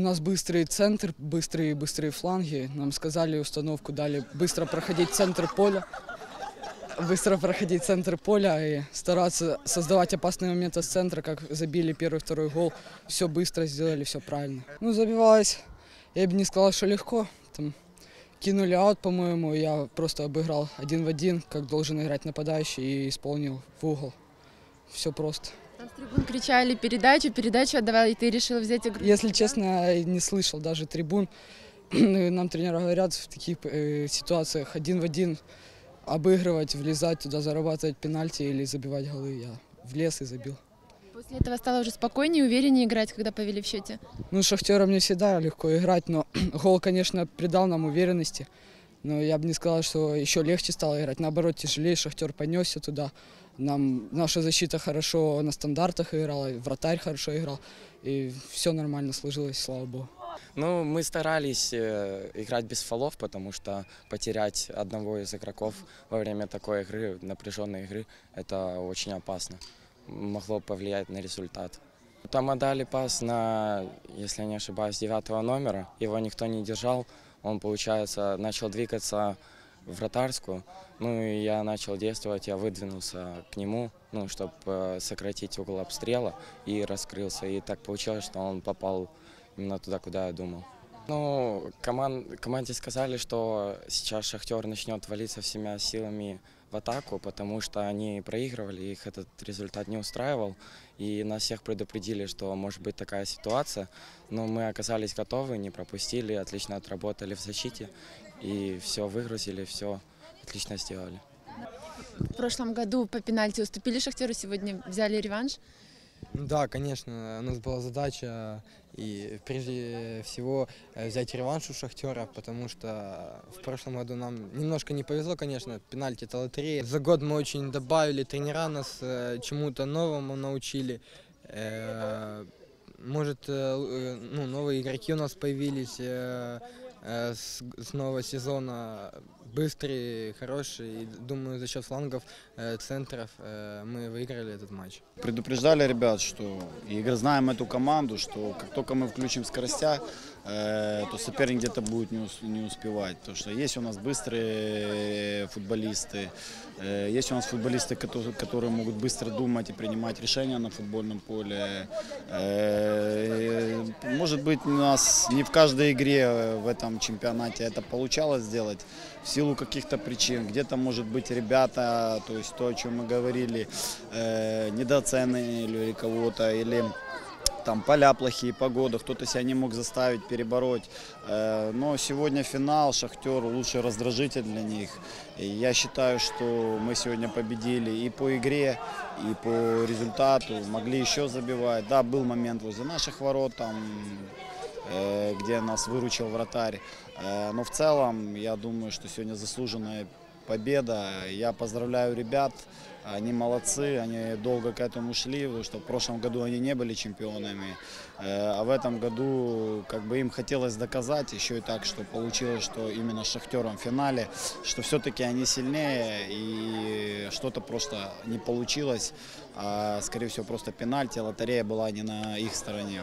У нас быстрый центр, быстрые, быстрые фланги. Нам сказали установку, дали быстро проходить центр поля. Быстро проходить центр поля и стараться создавать опасные моменты с центра, как забили первый, второй гол. Все быстро сделали, все правильно. Ну, забивалось, я бы не сказал, что легко. Там кинули аут, по-моему, я просто обыграл один в один, как должен играть нападающий, и исполнил в угол. Все просто. С трибун кричали передачу, передачу отдавал, и ты решил взять игру. Если честно, я не слышал даже трибун. Нам тренеры говорят в таких э, ситуациях один в один обыгрывать, влезать туда, зарабатывать пенальти или забивать голы. Я влез и забил. После этого стало уже спокойнее, увереннее играть, когда повели в счете. Ну, Шахтером мне всегда легко играть, но гол, конечно, придал нам уверенности. Но я бы не сказал, что еще легче стало играть. Наоборот, тяжелее. Шахтер понесся туда. Нам наша защита хорошо на стандартах играла, вратарь хорошо играл. И все нормально сложилось, слава богу. Ну, мы старались э, играть без фолов, потому что потерять одного из игроков во время такой игры, напряженной игры, это очень опасно. Могло повлиять на результат. Там отдали пас на, если я не ошибаюсь, девятого номера. Его никто не держал. Он, получается, начал двигаться вратарскую. Ну и я начал действовать, я выдвинулся к нему, ну, чтобы сократить угол обстрела и раскрылся. И так получилось, что он попал именно туда, куда я думал. Ну, коман- команде сказали, что сейчас Шахтер начнет валиться всеми силами в атаку, потому что они проигрывали, их этот результат не устраивал. И нас всех предупредили, что может быть такая ситуация. Но мы оказались готовы, не пропустили, отлично отработали в защите. И все выгрузили, все отлично сделали. В прошлом году по пенальти уступили Шахтеру, сегодня взяли реванш. Да, конечно, у нас была задача и прежде всего э, взять реванш у Шахтера, потому что в прошлом году нам немножко не повезло, конечно, пенальти это лотерея. За год мы очень добавили, тренера нас э, чему-то новому научили. Э, Может, ну, новые игроки у нас появились с, с нового сезона, быстрые, хорошие. И думаю, за счет флангов, э, центров э, мы выиграли этот матч. Предупреждали ребят, что и знаем эту команду, что как только мы включим скоростя, э, то соперник где-то будет не, не успевать. Потому что есть у нас быстрые футболисты, э, есть у нас футболисты, которые, которые могут быстро думать и принимать решения на футбольном поле. Э, может быть, у нас не в каждой игре в этом чемпионате это получалось сделать в силу каких-то причин. Где-то, может быть, ребята, то есть то, о чем мы говорили, э, недооценили кого-то или там поля плохие, погода, кто-то себя не мог заставить перебороть. Э, Но сегодня финал, Шахтер лучший раздражитель для них. И я считаю, что мы сегодня победили и по игре, и по результату. Могли еще забивать. Да, был момент возле наших ворот, там, где нас выручил вратарь. Э, Но в целом, я думаю, что сегодня заслуженная победа. Я поздравляю ребят. Они молодцы, они долго к этому шли, потому что в прошлом году они не были чемпионами. Э, А в этом году как бы им хотелось доказать, еще и так, что получилось, что именно Шахтером в финале, что все-таки они сильнее и что-то просто не получилось. А, скорее всего, просто пенальти, лотерея была не на их стороне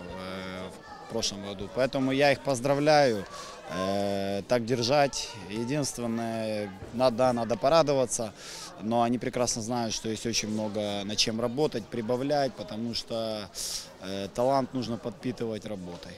прошлом году. Поэтому я их поздравляю. Э, так держать. Единственное, надо, надо порадоваться, но они прекрасно знают, что есть очень много над чем работать, прибавлять, потому что э, талант нужно подпитывать работой.